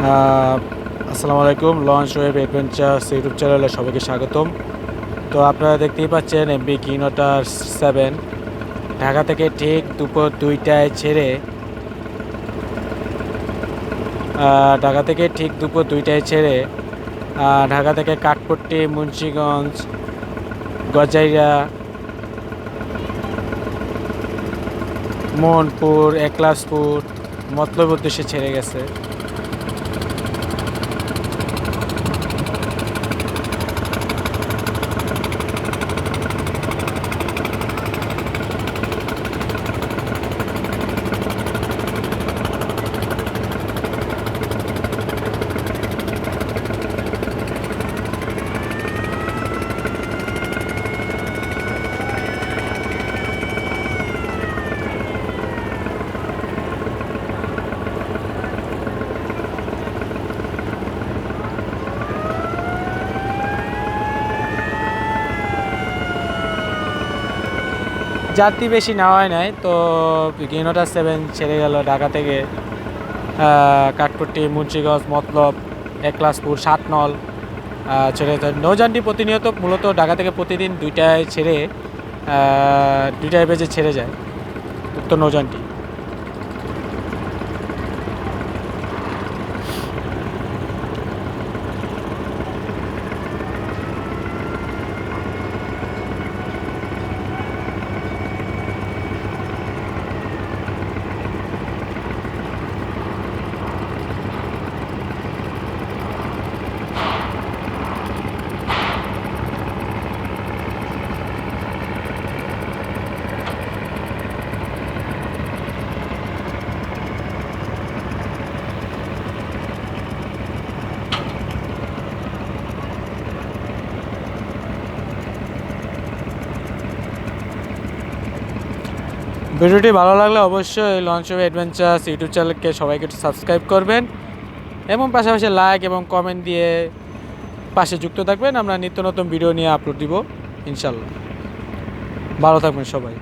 আসসালামু আলাইকুম launch web adventures YouTube চ্যানেলে সবাইকে স্বাগতম। তো আপনারা দেখতেই পাচ্ছেন এমবি কিনোটার সেভেন ঢাকা থেকে ঠিক দুপুর দুইটায় ছেড়ে ঢাকা থেকে ঠিক দুপুর দুইটায় ছেড়ে ঢাকা থেকে কাঠপট্টি, মুন্সিগঞ্জ গজাইরা মোহনপুর, একলাসপুর, মতলব উদ্দেশ্যে ছেড়ে গেছে। যাত্রী বেশি নেওয়াই নাই, তো গিনোটা সেভেন ছেড়ে গেল ঢাকা থেকে কাঠপুট্টি, মুন্সিগঞ্জ, মতলব, একলাসপুর, সাতনল ছেড়ে। নৌযানটি প্রতিনিয়ত মূলত ঢাকা থেকে প্রতিদিন দুইটায় ছেড়ে দুইটায় বেজে ছেড়ে যায় উত্তর নৌযানটি ভিডিওটি ভালো লাগলে অবশ্যই লঞ্চ অফ অ্যাডভেঞ্চার্স ইউটিউব চ্যানেলকে সবাইকে একটু সাবস্ক্রাইব করবেন এবং পাশাপাশি লাইক এবং কমেন্ট দিয়ে পাশে যুক্ত থাকবেন। আমরা নিত্য নতুন ভিডিও নিয়ে আপলোড দিব ইনশাল্লাহ ভালো থাকবেন সবাই।